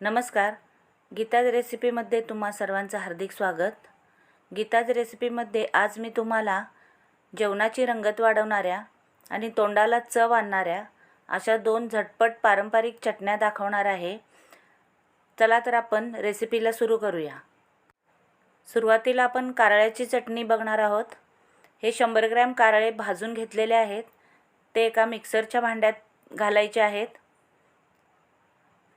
नमस्कार. गीताज रेसिपीमध्ये तुम्हा सर्वांचं हार्दिक स्वागत. गीताज रेसिपीमध्ये आज मी तुम्हाला जेवणाची रंगत वाढवणाऱ्या आणि तोंडाला चव आणणाऱ्या अशा दोन झटपट पारंपरिक चटण्या दाखवणार आहे. चला तर आपण रेसिपीला सुरू करूया. सुरुवातीला आपण कारळ्याची चटणी बघणार आहोत. हे शंभर ग्रॅम कारळे भाजून घेतलेले आहेत. ते एका मिक्सरच्या भांड्यात घालायचे आहेत.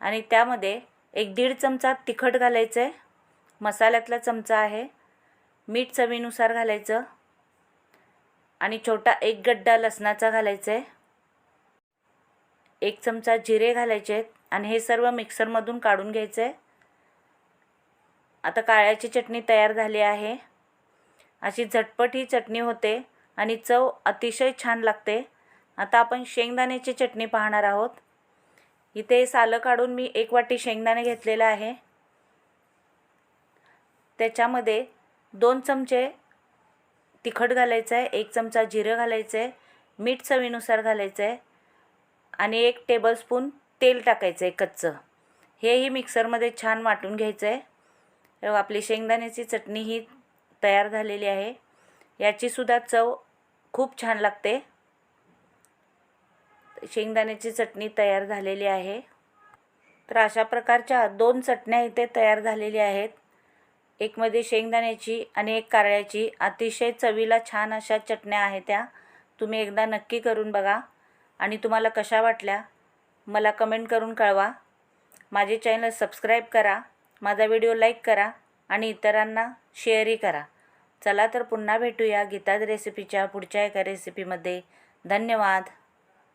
आणि त्यामध्ये एक दीड चमचा तिखट घालायचं आहे मसाल्यातला चमचा आहे. मीठ चवीनुसार घालायचं. आणि छोटा एक गड्डा लसणाचा घालायचा आहे एक चमचा जिरे घालायचे आहेत. आणि हे सर्व मिक्सरमधून काढून घ्यायचं आहे आता काळ्याची चटणी तयार झाली आहे. अशी झटपट ही चटणी होते. आणि चव अतिशय छान लागते. आता आपण शेंगदाण्याची चटणी पाहणार आहोत. इथे सालं काढून मी एक वाटी शेंगदाणे घेतलेलं आहे. त्याच्यामध्ये दोन चमचे तिखट घालायचं आहे एक चमचा जिरं घालायचं आहे मीठ चवीनुसार घालायचं आहे आणि एक टेबलस्पून तेल टाकायचं आहे कच्चं. हेही मिक्सरमध्ये छान वाटून घ्यायचं आहे आपली शेंगदाण्याची चटणी ही तयार झालेली आहे. याचीसुद्धा चव खूप छान लागते. शेंगदाण्याची चटणी तयार झालेली आहे. तर अशा प्रकारच्या दोन चटण्या इथे तयार झालेल्या आहेत. एकमध्ये शेंगदाण्याची आणि एक कारळ्याची. अतिशय चवीला छान अशा चटण्या आहेत त्या. तुम्ही एकदा नक्की करून बघा. आणि तुम्हाला कशा वाटल्या मला कमेंट करून कळवा. माझे चॅनल सबस्क्राईब करा माझा व्हिडिओ लाईक करा आणि इतरांना शेअरही करा. चला तर पुन्हा भेटूया गीताज रेसिपीच्या पुढच्या एका रेसिपीमध्ये. धन्यवाद.